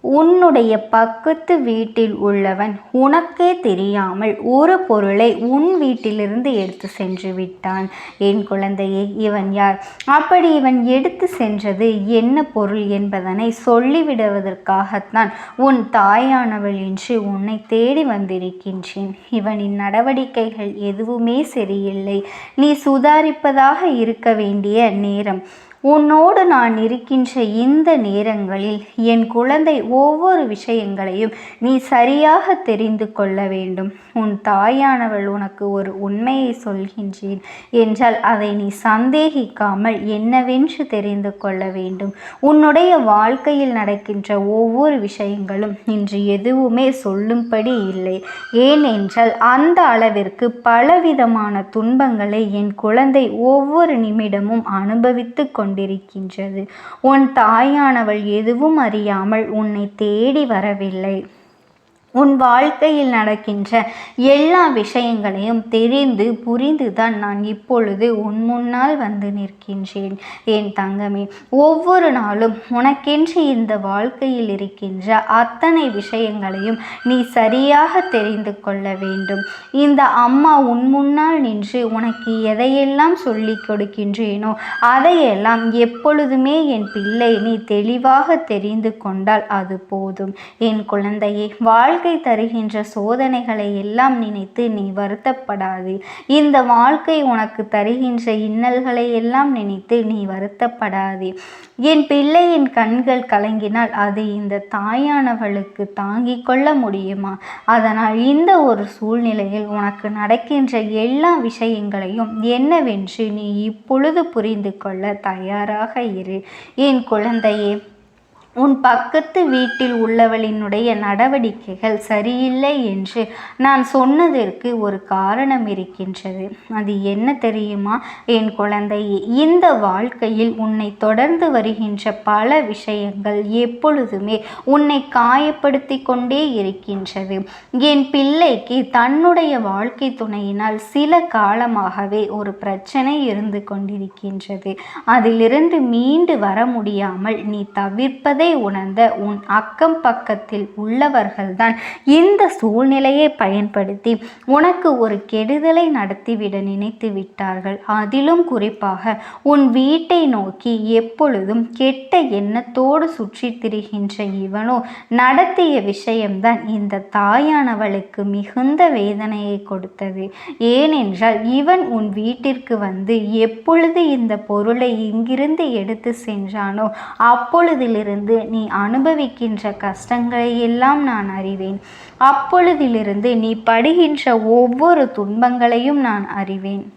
உன்னுடைய பக்கத்து வீட்டில் உள்ளவன் உனக்கே தெரியாமல் ஒரு பொருளை உன் வீட்டிலிருந்து எடுத்து சென்று விட்டான். என் குழந்தையே இவன் யார்? அப்படி இவன் எடுத்து சென்றது என்ன பொருள் என்பதனை சொல்லிவிடுவதற்காகத்தான் உன் தாயானவள் என்று உன்னை தேடி வந்திருக்கின்றேன். இவனின் நடவடிக்கைகள் எதுவுமே சரியில்லை. நீ சுதாரிப்பதாக இருக்க வேண்டிய நேரம். உன்னோடு நான் இருக்கின்ற இந்த நேரங்களில் என் குழந்தை ஒவ்வொரு விஷயங்களையும் நீ சரியாக தெரிந்து கொள்ள வேண்டும். உன் தாயானவள் உனக்கு ஒரு உண்மையை சொல்கின்றேன் என்றால் அதை நீ சந்தேகிக்காமல் என்னவென்று தெரிந்து கொள்ள வேண்டும். உன்னுடைய வாழ்க்கையில் நடக்கின்ற ஒவ்வொரு விஷயங்களும் இன்று எதுவுமே சொல்லும்படி இல்லை. ஏனென்றால் அந்த அளவிற்கு பலவிதமான துன்பங்களை என் குழந்தை ஒவ்வொரு நிமிடமும் அனுபவித்து கொண்டு கொண்டிருக்கின்றது. உன் தாயானவள் எதுவும் அறியாமல் உன்னை தேடி வரவில்லை. உன் வாழ்க்கையில் நடக்கின்ற எல்லா விஷயங்களையும் தெரிந்து புரிந்துதான் நான் இப்பொழுது உன் முன்னால் வந்து நிற்கின்றேன். என் தங்கமே ஒவ்வொரு நாளும் உனக்கென்று இந்த வாழ்க்கையில் இருக்கின்ற அத்தனை விஷயங்களையும் நீ சரியாக தெரிந்து கொள்ள வேண்டும். இந்த அம்மா உன் முன்னால் நின்று உனக்கு எதையெல்லாம் சொல்லி கொடுக்கின்றேனோ அதையெல்லாம் எப்பொழுதுமே என் பிள்ளை நீ தெளிவாக தெரிந்து கொண்டால் அது போதும். என் குழந்தையை வாழ் வாழ்க்கை தருகின்ற சோதனைகளை எல்லாம் நினைத்து நீ வருத்தப்படாது. இந்த வாழ்க்கை உனக்கு தருகின்ற இன்னல்களை எல்லாம் நினைத்து நீ வருத்தப்படாதே. என் பிள்ளையின் கண்கள் கலங்கினால் அது இந்த தாயானவளுக்கு தாங்கிக் கொள்ள முடியுமா? அதனால் இந்த ஒரு சூழ்நிலையில் உனக்கு நடக்கின்ற எல்லா விஷயங்களையும் என்னவென்று நீ இப்பொழுது புரிந்து கொள்ள தயாராக இரு. என் குழந்தையே உன் பக்கத்து வீட்டில் உள்ளவளினுடைய நடவடிக்கைகள் சரியில்லை என்று நான் சொன்னதற்கு ஒரு காரணம் இருக்கின்றது. அது என்ன தெரியுமா? என் குழந்தை இந்த வாழ்க்கையில் உன்னை தொடர்ந்து வருகின்ற பல விஷயங்கள் எப்பொழுதுமே உன்னை காயப்படுத்தி கொண்டே இருக்கின்றது. என் பிள்ளைக்கு தன்னுடைய வாழ்க்கை துணையினால் சில காலமாகவே ஒரு பிரச்சனை இருந்து கொண்டிருக்கின்றது. அதிலிருந்து மீண்டு வர முடியாமல் நீ தவிர்ப்பதை என்பதை உணர்ந்த உன் அக்கம் பக்கத்தில் உள்ளவர்கள்தான் இந்த சூழ்நிலையை பயன்படுத்தி உனக்கு ஒரு கெடுதலை நடத்திவிட நினைத்து விட்டார்கள். அதிலும் குறிப்பாக உன் வீட்டை நோக்கி எப்பொழுதும் கெட்ட எண்ணத்தோடு சுற்றி திரிகின்ற இவனோ நடத்திய விஷயம்தான் இந்த தாயானவளுக்கு மிகுந்த வேதனையை கொடுத்தது. ஏனென்றால் இவன் உன் வீட்டிற்கு வந்து எப்பொழுது இந்த பொருளை இங்கிருந்து எடுத்து சென்றானோ அப்பொழுதிலிருந்து நீ அனுபவிக்கின்ற கஷ்டங்களை எல்லாம் நான் அறிவேன். அப்பொழுதிலிருந்து நீ படுகின்ற ஒவ்வொரு துன்பங்களையும் நான் அறிவேன்.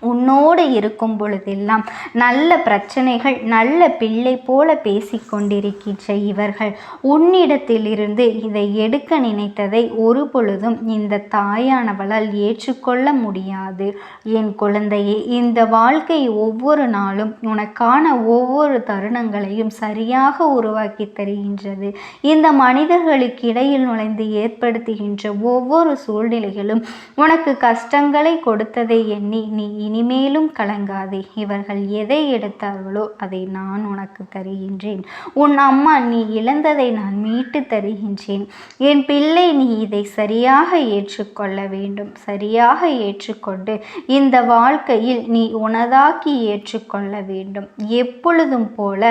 உன்னோடு இருக்கும் பொழுதெல்லாம் நல்ல பிரச்சனைகள் நல்ல பிள்ளை போல பேசிக்கொண்டிருக்கின்ற இவர்கள். உன்னிடத்திலிருந்து இதை எடுக்க நினைத்ததை ஒரு பொழுதும் இந்த தாயானவளால் ஏற்றுக்கொள்ள முடியாது. என் குழந்தையே இந்த வாழ்க்கை ஒவ்வொரு நாளும் உனக்கான ஒவ்வொரு தருணங்களையும் சரியாக உருவாக்கி தருகின்றது. இந்த மனிதர்களுக்கு இடையில் நுழைந்து ஏற்படுத்துகின்ற ஒவ்வொரு சூழ்நிலைகளும் உனக்கு கஷ்டங்களை கொடுத்ததை எண்ணி நீ இனிமேலும் கலங்காதே. இவர்கள் எதை எடுத்தார்களோ அதை நான் உனக்கு தருகின்றேன். உன் அம்மா நீ இழந்ததை நான் மீட்டு தருகின்றேன். என் பிள்ளை நீ இதை சரியாக ஏற்றுக்கொள்ள வேண்டும். சரியாக ஏற்றுக்கொண்டு இந்த வாழ்க்கையில் நீ உனதாக்கி ஏற்றுக்கொள்ள வேண்டும். எப்பொழுதும் போல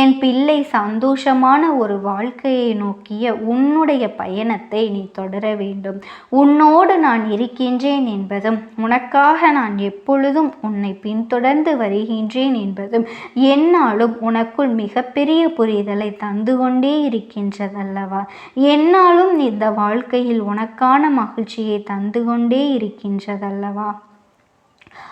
என் பிள்ளை சந்தோஷமான ஒரு வாழ்க்கையை நோக்கிய உன்னுடைய பயணத்தை நீ தொடர வேண்டும். உன்னோடு நான் இருக்கின்றேன் என்பதும் உனக்காக நான் எப்பொழுதும் எப்பொழுதும் உன்னை பின்தொடர்ந்து வருகின்றேன் என்பதும் என்னாலும் உனக்குள் மிகப்பெரிய புரிதலை தந்து கொண்டே இருக்கின்றதல்லவா? என்னாலும் இந்த வாழ்க்கையில் உனக்கான மகிழ்ச்சியை தந்து கொண்டே இருக்கின்றதல்லவா?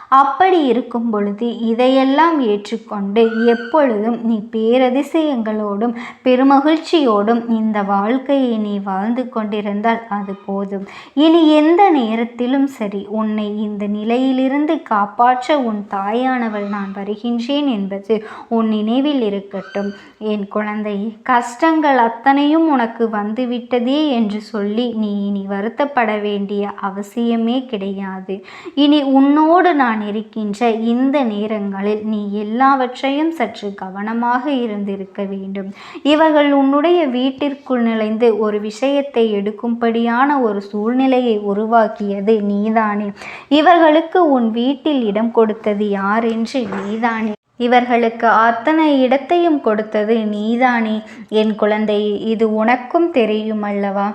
அப்படி இருக்கும் பொழுது இதையெல்லாம் ஏற்றுக்கொண்டு எப்பொழுதும் நீ பேரதிசயங்களோடும் பெருமகிழ்ச்சியோடும் இந்த வாழ்க்கையை நீ வாழ்ந்து கொண்டிருந்தால் அது போதும். இனி எந்த நேரத்திலும் சரி உன்னை இந்த நிலையிலிருந்து காப்பாற்ற உன் தாயானவள் நான் வருகின்றேன் என்பது உன் நினைவில் இருக்கட்டும். என் குழந்தை கஷ்டங்கள் அத்தனையும் உனக்கு வந்துவிட்டதே என்று சொல்லி நீ இனி வருத்தப்பட வேண்டிய அவசியமே கிடையாது. இனி உன்னோடு நான் இருக்கின்ற இந்த நேரங்களில் நீ எல்லாவற்றையும் சற்று கவனமாக இருந்திருக்க வேண்டும். இவர்கள் உன்னுடைய வீட்டிற்குள் நுழைந்து ஒரு விஷயத்தை எடுக்கும்படியான ஒரு சூழ்நிலையை உருவாக்கியது நீதானே. இவர்களுக்கு உன் வீட்டில் இடம் கொடுத்தது யார் என்று நீதானே. இவர்களுக்கு அத்தனை இடத்தையும் கொடுத்தது நீதானே. என் குழந்தை இது உனக்கும் தெரியும் அல்லவா?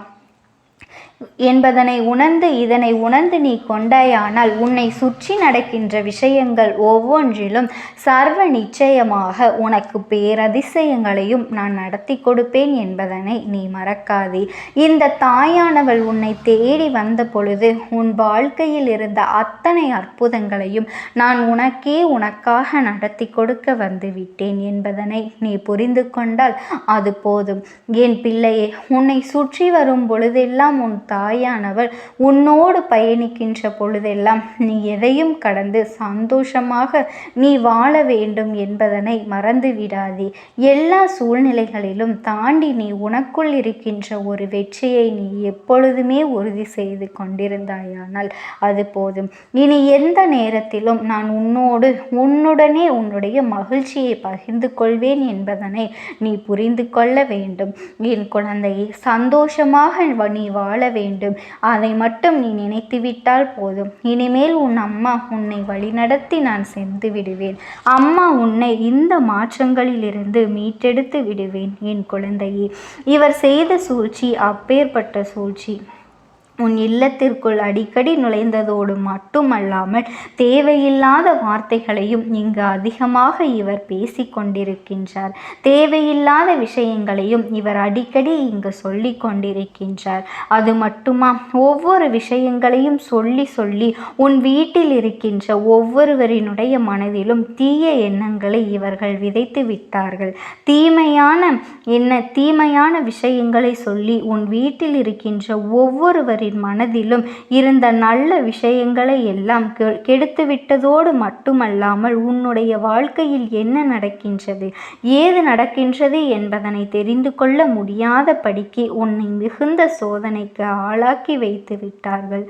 என்பதனை உணர்ந்து இதனை உணர்ந்து நீ கொண்டாயானால் உன்னை சுற்றி நடக்கின்ற விஷயங்கள் ஒவ்வொன்றிலும் சர்வ நிச்சயமாக உனக்கு பேரதிசயங்களையும் நான் நடத்தி கொடுப்பேன் என்பதனை நீ மறக்காதே. இந்த தாயானவள் உன்னை தேடி வந்த பொழுது உன் வாழ்க்கையில் இருந்த அத்தனை அற்புதங்களையும் நான் உனக்கே உனக்காக நடத்தி கொடுக்க வந்துவிட்டேன் என்பதனை நீ புரிந்து கொண்டால் அது போதும். என் பிள்ளையே உன்னை சுற்றி வரும் பொழுதெல்லாம் உன் தாயானவள் உன்னோடு பயணிக்கின்ற பொழுதெல்லாம் நீ எதையும் கடந்து சந்தோஷமாக நீ வாழ வேண்டும் என்பதனை மறந்து விடாதே. எல்லா சூழ்நிலைகளிலும் தாண்டி நீ உனக்குள் இருக்கின்ற ஒரு வெற்றியை நீ எப்பொழுதுமே உறுதி செய்து கொண்டிருந்தாயானால் அது போதும். இனி எந்த நேரத்திலும் நான் உன்னோடு உன்னுடனே உன்னுடைய மகிழ்ச்சியை பகிர்ந்து கொள்வேன் என்பதனை நீ புரிந்து கொள்ள வேண்டும். என் குழந்தையை சந்தோஷமாக நீ வாழ வேண்டும். அதை மட்டும் நீ நினைத்துவிட்டால் போதும். இனிமேல் உன் அம்மா உன்னை வழிநடத்தி நான் சென்று விடுவேன். அம்மா உன்னை இந்த மாற்றங்களிலிருந்து மீட்டெடுத்து விடுவேன் என் குழந்தையே. இவர் செய்த சூழ்ச்சி அப்பேற்பட்ட சூழ்ச்சி. உன் இல்லத்திற்குள் அடிக்கடி நுழைந்ததோடு மட்டுமல்லாமல் தேவையில்லாத வார்த்தைகளையும் இங்கு அதிகமாக இவர் பேசி கொண்டிருக்கின்றார். தேவையில்லாத விஷயங்களையும் இவர் அடிக்கடி இங்கு சொல்லி கொண்டிருக்கின்றார். அது மட்டுமா? ஒவ்வொரு விஷயங்களையும் சொல்லி சொல்லி உன் வீட்டில் இருக்கின்ற ஒவ்வொருவரினுடைய மனதிலும் தீய எண்ணங்களை இவர்கள் விதைத்து விட்டார்கள். தீமையான என்ன? தீமையான விஷயங்களை சொல்லி உன் வீட்டில் இருக்கின்ற ஒவ்வொருவரின் அவர்களின் மனதிலும் இருந்த நல்ல விஷயங்களை எல்லாம் கெடுத்துவிட்டதோடு மட்டுமல்லாமல் உன்னுடைய வாழ்க்கையில் என்ன நடக்கின்றது ஏது நடக்கின்றது என்பதனை தெரிந்து கொள்ள முடியாதபடிக்கு உன்னை மிகுந்த சோதனைக்கு ஆளாக்கி வைத்து விட்டார்கள்.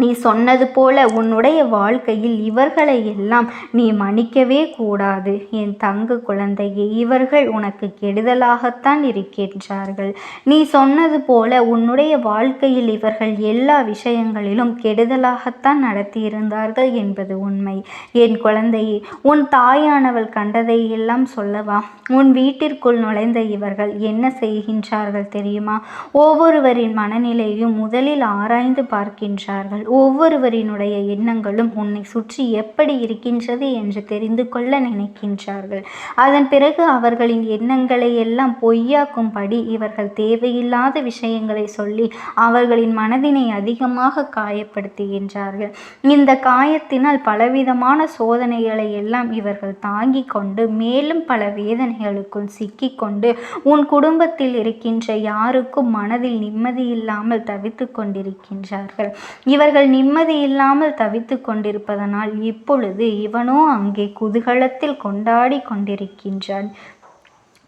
நீ சொன்னது போல உன்னுடைய வாழ்க்கையில் இவர்களை எல்லாம் நீ மன்னிக்கவே கூடாது. என் தங்க குழந்தையே இவர்கள் உனக்கு கெடுதலாகத்தான் இருக்கின்றார்கள். நீ சொன்னது போல உன்னுடைய வாழ்க்கையில் இவர்கள் எல்லா விஷயங்களிலும் கெடுதலாகத்தான் நடத்தியிருந்தார்கள் என்பது உண்மை. என் குழந்தையே உன் தாயானவள் கண்டதை எல்லாம் சொல்லவா? உன் வீட்டிற்குள் நுழைந்த இவர்கள் என்ன செய்கின்றார்கள் தெரியுமா? ஒவ்வொருவரின் மனநிலையும் முதலில் ஆராய்ந்து பார்க்கின்றார்கள். ஒவ்வொருவரினுடைய எண்ணங்களும் உன்னை சுற்றி எப்படி இருக்கின்றது என்று தெரிந்து கொள்ள நினைக்கின்றார்கள். அதன் பிறகு அவர்களின் எண்ணங்களை எல்லாம் பொய்யாக்கும்படி இவர்கள் தேவையில்லாத விஷயங்களை சொல்லி அவர்களின் மனதினை அதிகமாக காயப்படுத்துகின்றார்கள். இந்த காயத்தினால் பலவிதமான சோதனைகளை எல்லாம் இவர்கள் தாங்கிக் கொண்டு மேலும் பல வேதனைகளுக்குள் சிக்கிக்கொண்டு உன் குடும்பத்தில் இருக்கின்ற யாருக்கும் மனதில் நிம்மதி இல்லாமல் தவித்து கொண்டிருக்கின்றார்கள். இவர் அவர்கள் நிம்மதி இல்லாமல் தவித்து கொண்டிருப்பதனால் இப்பொழுது இவனோ அங்கே குதூகலத்தில் கொண்டாடி கொண்டிருக்கின்றான்.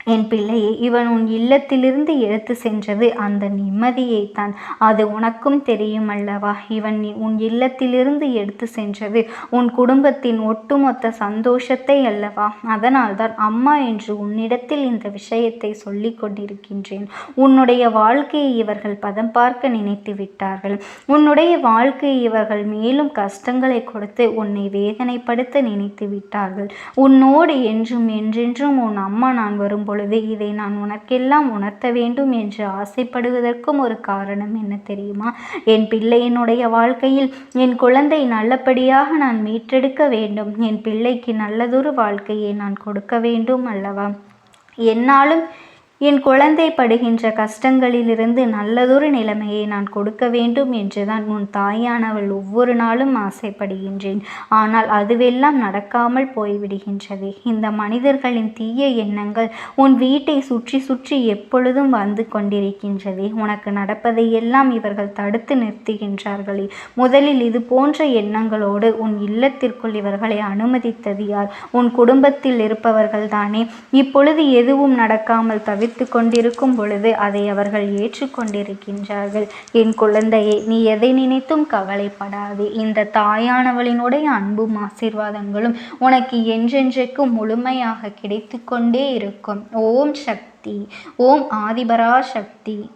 என் பிள்ளையை இவன் உன் இல்லத்திலிருந்து எடுத்து சென்றது அந்த நிம்மதியைத்தான். அது உனக்கும் தெரியும் அல்லவா? இவன் உன் இல்லத்திலிருந்து எடுத்து சென்றது உன் குடும்பத்தின் ஒட்டுமொத்த சந்தோஷத்தை அல்லவா? அதனால்தான் அம்மா என்று உன்னிடத்தில் இந்த விஷயத்தை சொல்லிக் கொண்டிருக்கின்றேன். உன்னுடைய வாழ்க்கையை இவர்கள் பதம் பார்க்க நினைத்து விட்டார்கள். உன்னுடைய வாழ்க்கையை இவர்கள் மேலும் கஷ்டங்களை கொடுத்து உன்னை வேதனைப்படுத்த நினைத்து விட்டார்கள். உன்னோடு என்றும் என்றென்றும் உன் அம்மா நான் வரும்போது பொழுது இதை நான் உனக்கெல்லாம் உணர்த்த வேண்டும் என்று ஆசைப்படுவதற்கும் ஒரு காரணம் என்ன தெரியுமா? என் பிள்ளையினுடைய வாழ்க்கையில் என் குழந்தை நல்லபடியாக நான் மீட்டெடுக்க வேண்டும். என் பிள்ளைக்கு நல்லதொரு வாழ்க்கையை நான் கொடுக்க வேண்டும் அல்லவா? என்னாலும் என் குழந்தை படுகின்ற கஷ்டங்களிலிருந்து நல்லதொரு நிலைமையை நான் கொடுக்க வேண்டும் என்றுதான் உன் தாயானவள் ஒவ்வொரு நாளும் ஆசைப்படுகின்றேன். ஆனால் அதுவெல்லாம் நடக்காமல் போய்விடுகின்றது. இந்த மனிதர்களின் தீய எண்ணங்கள் உன் வீட்டை சுற்றி சுற்றி எப்பொழுதும் வந்து கொண்டிருக்கின்றது. உனக்கு நடப்பதையெல்லாம் இவர்கள் தடுத்து நிறுத்துகின்றார்களே. முதலில் இது போன்ற எண்ணங்களோடு உன் இல்லத்திற்குள் இவர்களை அனுமதித்தது யார்? உன் குடும்பத்தில் இருப்பவர்கள் தானே இப்பொழுது எதுவும் நடக்காமல் தவிர்த்து கொண்டிருக்கும் பொழுது அதை அவர்கள் ஏற்றுக்கொண்டிருக்கின்றார்கள். என் குழந்தையை நீ எதை நினைத்தும் கவலைப்படாதே. இந்த தாயானவளினுடைய அன்பும் ஆசீர்வாதங்களும் உனக்கு என்றென்றைக்கும் முழுமையாக கிடைத்து கொண்டே இருக்கும். ஓம் சக்தி ஓம் ஆதிபரா சக்தி